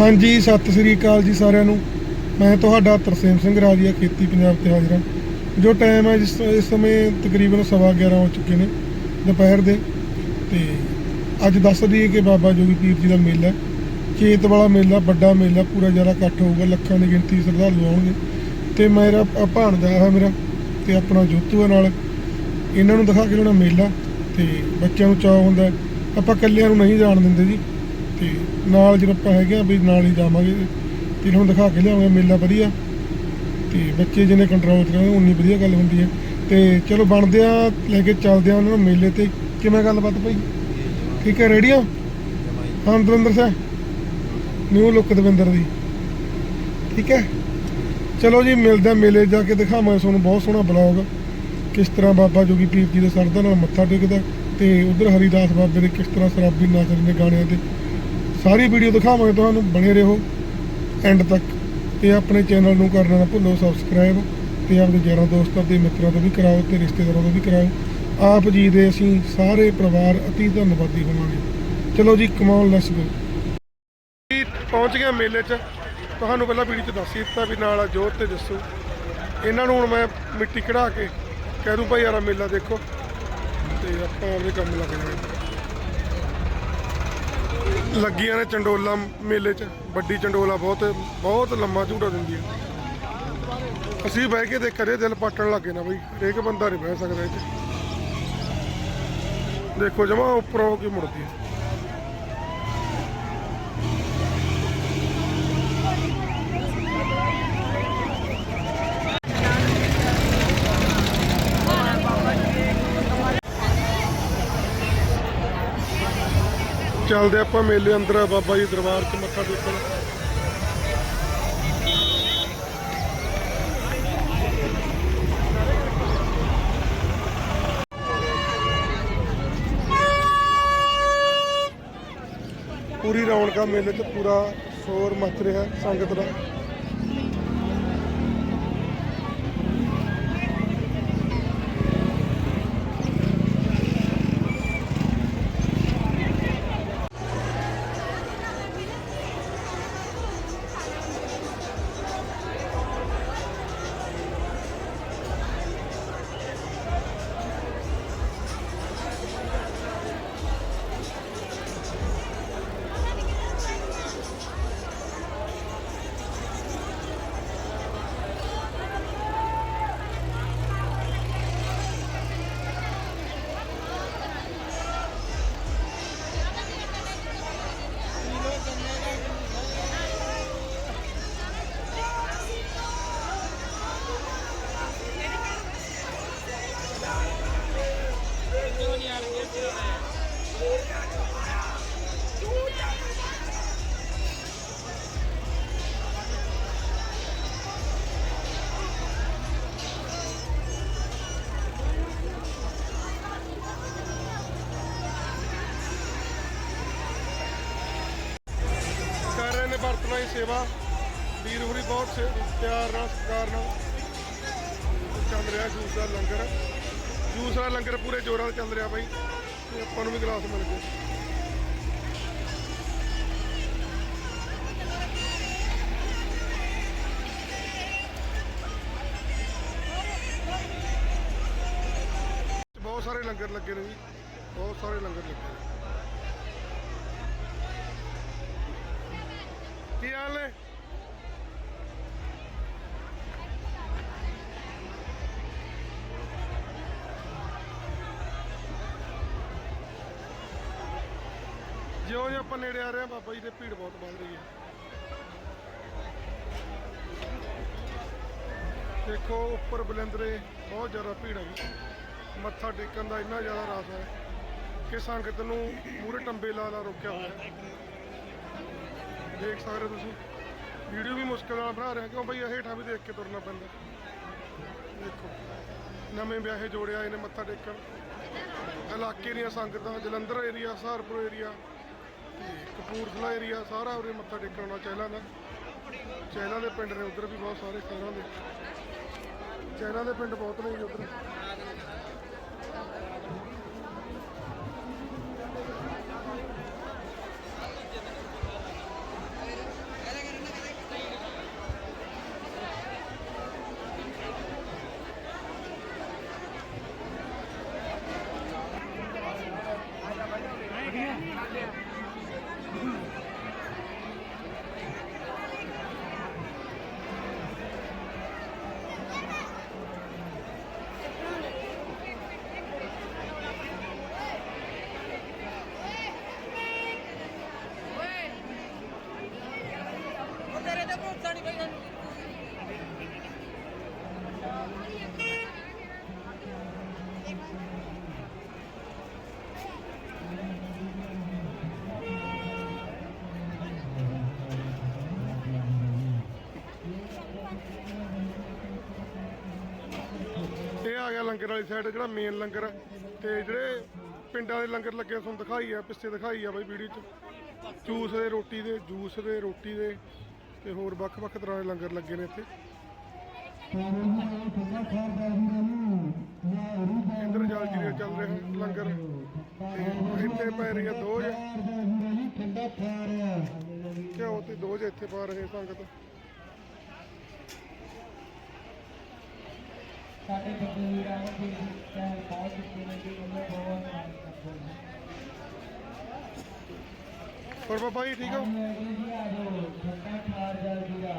ਹਾਂਜੀ, ਸਤਿ ਸ੍ਰੀ ਅਕਾਲ ਜੀ ਸਾਰਿਆਂ ਨੂੰ। ਮੈਂ ਤੁਹਾਡਾ ਤਰਸੇਮ ਸਿੰਘ ਰਾਜੀਆ, ਖੇਤੀ ਪੰਜਾਬ ਤੇ ਹਾਜ਼ਰ ਹਾਂ। ਜੋ ਟਾਈਮ ਹੈ ਜਿਸ ਇਸ ਸਮੇਂ ਤਕਰੀਬਨ ਸਵਾ 11 ਹੋ ਚੁੱਕੇ ਨੇ ਦੁਪਹਿਰ ਦੇ। ਤੇ ਅੱਜ ਦੱਸ ਦਈਏ ਕਿ ਬਾਬਾ ਜੋਗੀ ਪੀਰ ਜੀ ਦਾ ਮੇਲਾ ਹੈ। ਚੇਤ ਵਾਲਾ ਮੇਲਾ, ਵੱਡਾ ਮੇਲਾ, ਪੂਰਾ ਜ਼ਿਆਦਾ ਇਕੱਠ ਹੋਊਗਾ, ਲੱਖਾਂ ਦੀ ਗਿਣਤੀ ਸ਼ਰਧਾਲੂ ਆਉਣਗੇ। ਤੇ ਮੇਰਾ ਭ- ਭਾਣਜਾ ਹੈ ਮੇਰਾ ਤੇ ਆਪਣਾ ਜੋਤੂ ਹੈ ਨਾਲ। ਇਹਨਾਂ ਨੂੰ ਦਿਖਾ ਕੇ ਲਿਆਉਣਾ ਮੇਲਾ ਤੇ ਬੱਚਿਆਂ ਨੂੰ ਚਾਅ ਹੁੰਦਾ ਆਪਾਂ ਇਕੱਲਿਆਂ ਨੂੰ ਨਹੀਂ ਜਾਣ ਦਿੰਦੇ ਜੀ। ਤੇ ਨਾਲ ਜਦੋਂ ਆਪਾਂ ਹੈਗੇ ਆ ਵੀ ਨਾਲ ਹੀ ਜਾਵਾਂਗੇ, ਤੇ ਇਹਨਾਂ ਦਿਖਾ ਕੇ ਲਿਆਵਾਂਗੇ ਮੇਲਾ ਵਧੀਆ। ਤੇ ਬੱਚੇ ਜਿਹਨੇ ਕੰਟਰੋਲ ਕਰਾਂਗੇ ਉਨੀ ਵਧੀਆ ਗੱਲ ਹੁੰਦੀ ਹੈ। ਤੇ ਚਲੋ ਬਣਦੇ ਆ, ਲੈ ਕੇ ਚੱਲਦੇ ਆ ਉਹਨਾਂ ਨੂੰ ਮੇਲੇ ਤੇ। ਕਿਵੇਂ ਗੱਲਬਾਤ ਭਾਈ? ਠੀਕ ਹੈ ਰੇਡੀਓ ਹਾਂ? ਦਵਿੰਦਰ ਸਾਹਿਬ ਨਿਊ ਲੁੱਕ ਦਵਿੰਦਰ ਦੀ। ਠੀਕ ਹੈ? ਚਲੋ ਜੀ, ਮਿਲਦੇ ਆ ਮੇਲੇ ਜਾ ਕੇ ਦਿਖਾਵਾਂਗੇ ਤੁਹਾਨੂੰ, ਬਹੁਤ ਸੋਹਣਾ ਬਲੌਗ ਕਿਸ ਤਰ੍ਹਾਂ ਬਾਬਾ ਜੋਗੀ ਪੀਰ ਜੀ ਦੇ ਸਰਦਾ ਨਾਲ ਮੱਥਾ ਟੇਕਦਾ, ਤੇ ਉਧਰ ਹਰੀਦਾਸ ਬਾਬੇ ਦੇ ਕਿਸ ਤਰ੍ਹਾਂ ਸ਼ਰਾਬੀ ਨਾਚ ਰਹੇ ਨੇ ਗਾਣਿਆਂ ਤੇ ਸਾਰੀ ਵੀਡੀਓ ਦਿਖਾਵਾਂਗੇ ਤੁਹਾਨੂੰ ਬਣੇ ਰਹੋ। ਐਂਡ ਤੱਕ। ਤੇ ਆਪਣੇ ਚੈਨਲ ਨੂੰ ਕਰਨਾ ਨਾ ਭੁੱਲੋ ਸਬਸਕ੍ਰਾਈਬ ਤੇ ਆਪਣੇ ਯਾਰਾਂ ਦੋਸਤਾਂ ਤੇ ਮਿੱਤਰਾਂ ਤੋਂ ਵੀ ਕਰਾਓ ਤੇ ਰਿਸ਼ਤੇਦਾਰਾਂ ਤੋਂ ਵੀ ਕਰਾਓ। ਆਪ ਜੀ ਦੇ ਅਸੀਂ ਸਾਰੇ ਪਰਿਵਾਰ ਅਤੀ ਧੰਨਵਾਦੀ ਹੋਵਾਂਗੇ। ਚਲੋ ਜੀ ਕਮਾਲ ਲੈਟਸ ਗੋ ਪਹੁੰਚ ਗਿਆ ਮੇਲੇ 'ਚ। ਤੁਹਾਨੂੰ ਪਹਿਲਾਂ ਵੀਡੀਓ 'ਚ ਦੱਸ ਹੀ ਦਿੱਤਾ ਵੀ ਨਾਲ ਆ ਜੋਤ ਤੇ ਦੱਸੋ ਇਹਨਾਂ ਨੂੰ ਹੁਣ ਮੈਂ ਮਿੱਟੀ ਕਢਾ ਕੇ ਕਹਿ ਦੂੰ, ਭਾਈ ਯਾਰਾ ਮੇਲਾ ਦੇਖੋ। ਤੇ ਆਪਾਂ ਆਪਣੇ ਕੰਮ ਲੱਗ ਜਾਣਾ ਲੱਗੀਆਂ ਨੇ ਚੰਡੋਲਾ ਮੇਲੇ 'ਚ, ਵੱਡੀ ਚੰਡੋਲਾ ਬਹੁਤ ਬਹੁਤ ਲੰਮਾ ਝੂਟਾ ਦਿੰਦੀ ਹੈ ਅਸੀਂ ਬਹਿ ਕੇ ਦੇਖਿਆ ਕਰੇ ਦਿਲ ਪਾਟਣ ਲੱਗੇ ਨਾ ਬਈ, ਹਰੇਕ ਬੰਦਾ ਨਹੀਂ ਬਹਿ ਸਕਦਾ ਇਹ 'ਚ ਦੇਖੋ ਜਮਾ ਉੱਪਰੋਂ ਕੀ ਮੁੜਦੀ ਹੈ ਚੱਲਦੇ ਆਪਾਂ ਮੇਲੇ ਅੰਦਰ, ਬਾਬਾ ਜੀ ਦਰਬਾਰ 'ਚ ਮੱਥਾ ਟੇਕਣ। ਪੂਰੀ ਰੌਣਕਾਂ ਮੇਲੇ 'ਚ, ਪੂਰਾ ਸ਼ੋਰ ਮਚ ਰਿਹਾ ਸੰਗਤ ਦਾ। ਸੇਵਾ ਵੀਰ ਹੋਰੀ ਬਹੁਤ ਪਿਆਰ ਨਾਲ ਸਤਿਕਾਰ ਨਾਲ ਚੱਲ ਰਿਹਾ ਜੂਸ ਦਾ ਲੰਗਰ। ਜੂਸ ਦਾ ਲੰਗਰ ਪੂਰੇ ਜੋਰਾਂ ਨਾਲ ਚੱਲ ਰਿਹਾ ਬਾਈ ਤੇ ਆਪਾਂ ਨੂੰ ਵੀ ਗਲਾਸ ਮਿਲ ਗਿਆ। ਬਹੁਤ ਸਾਰੇ ਲੰਗਰ ਲੱਗੇ ਨੇ ਜੀ, ਬਹੁਤ ਸਾਰੇ ਲੰਗਰ ਲੱਗੇ ਜਿਉਂ ਜਿਉਂ ਆਪਾਂ ਨੇੜੇ ਆ ਰਹੇ ਹਾਂ, ਬਾਬਾ ਜੀ ਦੇ ਭੀੜ ਬਹੁਤ ਵੱਧ ਰਹੀ ਹੈ। ਦੇਖੋ, ਉੱਪਰ ਬਲੰਦਰੇ, ਬਹੁਤ ਜ਼ਿਆਦਾ ਭੀੜ ਹੈ ਮੱਥਾ ਟੇਕਣ ਦਾ ਇੰਨਾ ਜ਼ਿਆਦਾ ਰਸ ਹੈ ਕਿ ਸੰਗਤ ਨੂੰ ਮੂਰੇ ਟੰਬੇ ਲਾ ਲਾ ਰੋਕਿਆ ਹੋਇਆ ਦੇਖ ਸਕਦੇ ਹੋ ਤੁਸੀਂ, ਵੀਡੀਓ ਵੀ ਮੁਸ਼ਕਲ ਨਾਲ ਬਣਾ ਰਹੇ ਕਿਉਂ ਬਈ ਇਹ ਹੇਠਾਂ ਵੀ ਦੇਖ ਕੇ ਤੁਰਨਾ ਪੈਂਦਾ। ਦੇਖੋ, ਨਵੇਂ ਵਿਆਹੇ ਜੋੜਿਆ ਇਹਨੇ ਮੱਥਾ ਟੇਕਣ। ਇਲਾਕੇ ਦੀਆਂ ਸੰਗਤਾਂ, Jalandhar area Saharpur area Kapurthala area ਸਾਰਾ ਉਰੇ ਮੱਥਾ ਟੇਕਣ ਆਉਣਾ ਚਹਿਲਾਂ ਦਾ। ਚਹਿਲਾਂ ਦੇ ਪਿੰਡ ਨੇ ਉਧਰ ਵੀ ਬਹੁਤ ਸਾਰੇ ਖੈਰਾਂ ਦੇ। ਚਹਿਲਾਂ ਦੇ ਪਿੰਡ ਬਹੁਤ ਨੇ ਜੀ ਉਧਰ ਇਹ ਆ ਗਿਆ ਲੰਗਰ ਵਾਲੀ ਸਾਈਡ ਜਿਹੜਾ ਮੇਨ ਲੰਗਰ ਤੇ ਜਿਹੜੇ ਪਿੰਡਾਂ ਦੇ ਲੰਗਰ ਲੱਗੇ ਤੁਹਾਨੂੰ ਦਿਖਾਈ ਆ, ਪਿੱਛੇ ਦਿਖਾਈ ਆ ਬਾਈ ਵੀਡੀਓ 'ਚ। ਜੂਸ ਦੇ, ਰੋਟੀ ਦੇ ਜੂਸ ਦੇ, ਰੋਟੀ ਦੇ, ਤੇ ਹੋਰ ਵੱਖ-ਵੱਖ ਤਰ੍ਹਾਂ ਦੇ ਲੰਗਰ ਲੱਗੇ ਨੇ ਇੱਥੇ। ਇੰਦਰ ਜਾਲ ਜੀ ਚੱਲ ਰਿਹਾ ਲੰਗਰ। ਤੇ ਇੱਥੇ ਪੈ ਰਹੀ ਆ ਦੋਜ ਠੰਡਾ ਖਾ ਰਿਹਾ ਘਿਓ ਤੇ ਦੋਜ ਇੱਥੇ ਪਾ ਰਹੇ ਸੰਗਤ। ਸਾਡੇ ਬੱਬੂ ਵੀਰਾਂ ਨੂੰ ਵੀ ਕਹਿ ਬਹੁਤ ਦਿੱਤੇ ਨੇ ਕਿ ਉਹਨੇ ਬਹੁਤ ਮਾਨ ਕਰਦੇ ਨੇ ਹੋਰ ਬਾਬਾ ਜੀ ਠੀਕ ਹੋ? ਜੀ ਆ ਜਾਓ। ਠੰਡਾ ਖਾ ਰਿਹਾ ਵੀਰਾ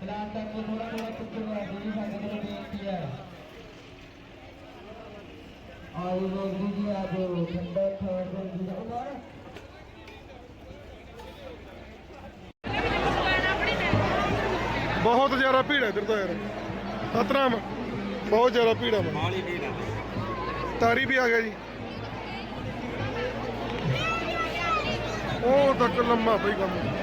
ਫਿਲਹਾਲ ਤੱਕ ਥੋੜਾ ਥੋੜਾ ਕੁੱਕਰ ਆ ਜੀ ਸਾਡੇ ਕੋਲ ਬੇਨਤੀ ਹੈ। ਆਓ ਜੀ ਜੀ ਆ ਜਾਓ ਠੰਡਾ ਖਾ ਰਿਹਾ ਵੀਰਾ ਬਹੁਤ ਜ਼ਿਆਦਾ ਭੀੜ ਹੈ ਇੱਧਰ ਤਾਂ ਯਾਰ। ਸਤਨਾਮ। ਬਹੁਤ ਜ਼ਿਆਦਾ ਭੀੜ ਹੈ ਮਾਲੀ ਵੀ ਨਾ ਤਾਰੀ ਵੀ ਆ ਗਿਆ ਜੀ। ਉਹ ਤੱਕ ਲੰਮਾ ਪਈ ਕੰਮ।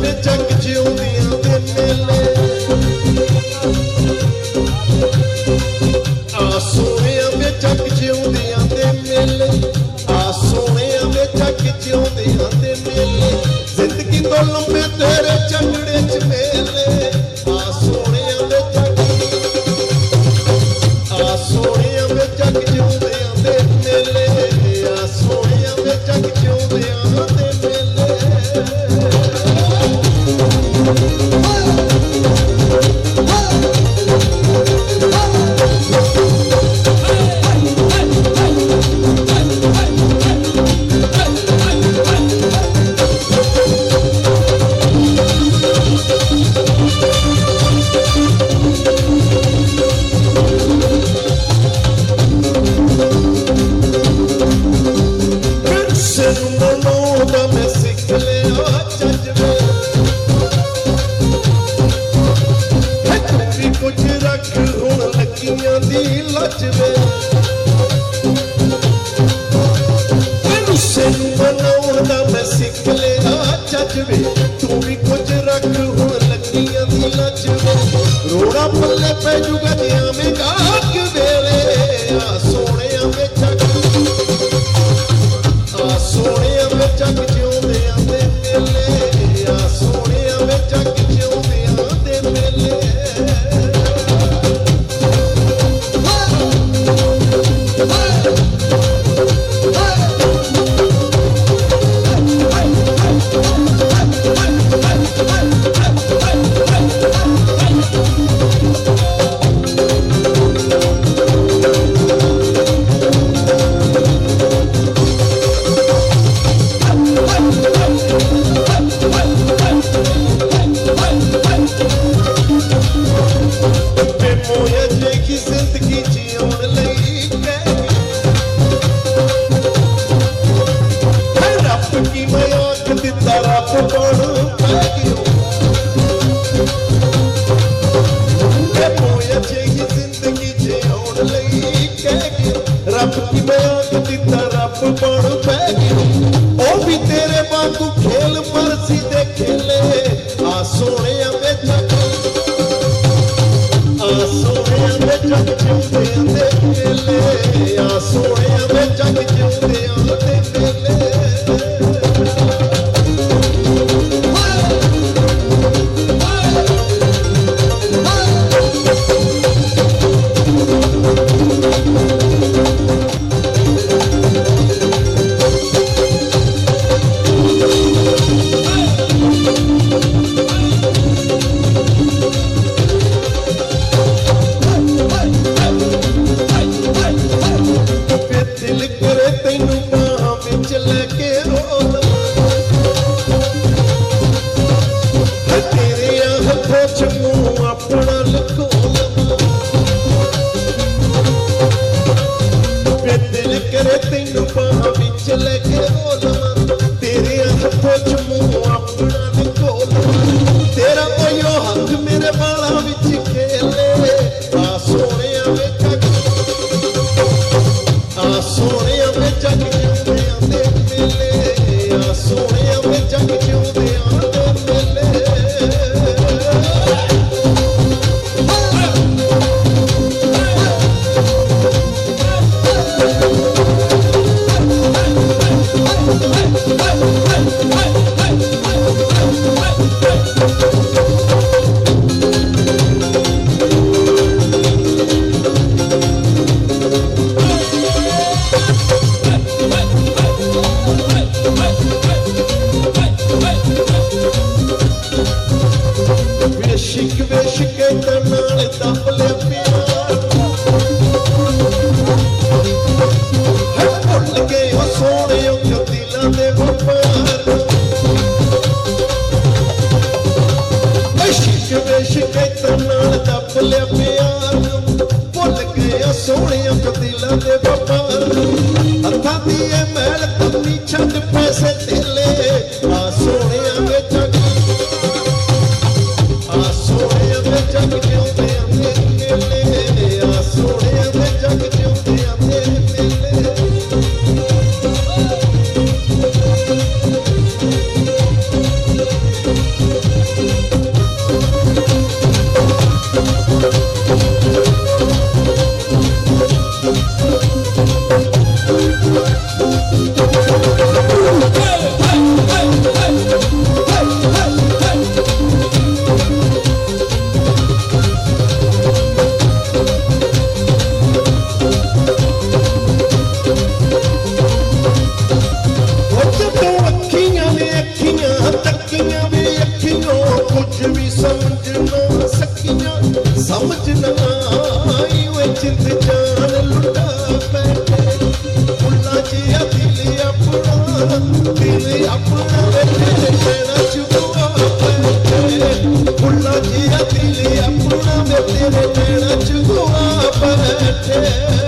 ਸੋਹਣਿਆਂ ਦੇ ਜੱਗ ਜਿਉਂਦਿਆਂ ਦੀ Thank you. ਮੇਰੇ ਬਾਲਾਂ ਲਿਆ ਪਿਆਰ ਭੁੱਲ ਗਏ ਉਹ ਸੋਹਣਿਓ ਜੋ ਦਿਲਾਂ ਦੇ ਵਪਾਰ ਹੱਥਾਂ ਦੀ ਇਹ ਮੈਲ ਤੰਨੀ ਛੱਡ ਪੈਸੇ ਤੇ ਆਈ ਓਏ ਚਿੰਤ ਜਾਨ ਲੁੱਟਾ ਬੈਠੇ ਫੁੱਲਾਂ ਜਿਹਾ ਦਿਲ ਆਪਣਾ ਦਿਲ ਆਪਣਾ ਵੇ ਤੇਰੇ ਪੈਣਾ ਚੁਗਵਾ ਬੈਠੇ ਫੁੱਲਾਂ ਜਿਹਾ ਦਿਲ ਆਪਣਾ ਵੇ ਤੇਰੇ ਪੈਣਾ ਚੁਗਵਾ ਬੈਠੇ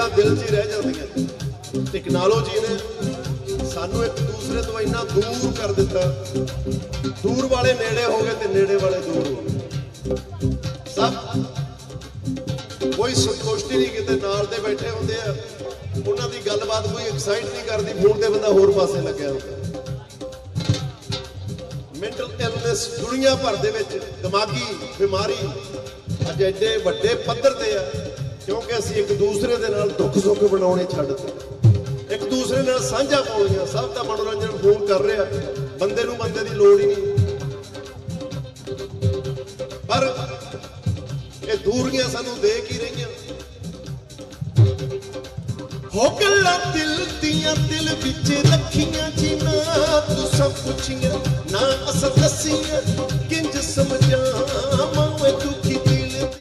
ਗੱਲਾਂ ਦਿਲ 'ਚ ਹੀ ਰਹਿ ਜਾਂਦੀਆਂ। ਟੈਕਨੋਲੋਜੀ ਨੇ ਸਾਨੂੰ ਇੱਕ ਦੂਸਰੇ ਤੋਂ ਇੰਨਾ ਦੂਰ ਕਰ ਦਿੱਤਾ। ਦੂਰ ਵਾਲੇ ਨੇੜੇ ਹੋ ਗਏ ਤੇ ਨੇੜੇ ਵਾਲੇ ਦੂਰ ਹੋ ਗਏ। ਸਭ ਕੋਈ ਸੰਤੁਸ਼ਟੀ ਨਹੀਂ ਕਿਤੇ ਨਾਲ ਦੇ ਬੈਠੇ ਹੁੰਦੇ ਆ। ਉਹਨਾਂ ਦੀ ਗੱਲਬਾਤ ਕੋਈ ਐਕਸਾਈਟ ਨਹੀਂ ਕਰਦੀ, ਫੋਨ ਤੇ ਬੰਦਾ ਹੋਰ ਪਾਸੇ ਲੱਗਿਆ ਹੁੰਦਾ। ਮੈਂਟਲ ਇਲਨੈਸ ਦੁਨੀਆ ਭਰ ਦੇ ਵਿੱਚ ਦਿਮਾਗੀ ਬਿਮਾਰੀ ਅੱਜ ਐਡੇ ਵੱਡੇ ਪੱਧਰ ਤੇ ਆ। ਕਿਉਂਕਿ ਅਸੀਂ ਇੱਕ ਦੂਸਰੇ ਦੇ ਨਾਲ ਦੁੱਖ ਸੁੱਖ ਬਣਾਉਣੇ ਛੱਡ ਦਿੱਤੇ। ਇੱਕ ਦੂਸਰੇ ਨਾਲ ਸਾਂਝਾ ਪਾਉਣੀਆਂ ਸਭ ਦਾ ਮਨੋਰੰਜਨ ਫੋਨ ਕਰ ਰਿਹਾ। ਬੰਦੇ ਨੂੰ ਬੰਦੇ ਦੀ ਲੋੜ ਹੀ ਨਹੀਂ। ਪਰ ਇਹ ਦੂਰੀਆਂ ਸਾਨੂੰ ਦੇ ਕੀ ਰਹੀਆਂ? ਹੋ ਗੱਲਾਂ ਦਿਲ ਦੀਆਂ ਦਿਲ ਵਿੱਚ ਰੱਖੀਆਂ ਜੀ ਨਾ ਤੂੰ ਸਭ ਪੁੱਛੀਆਂ, ਨਾ ਅਸਲ ਦੱਸੀਆਂ, ਕਿੰਜ ਸਮਝਾ?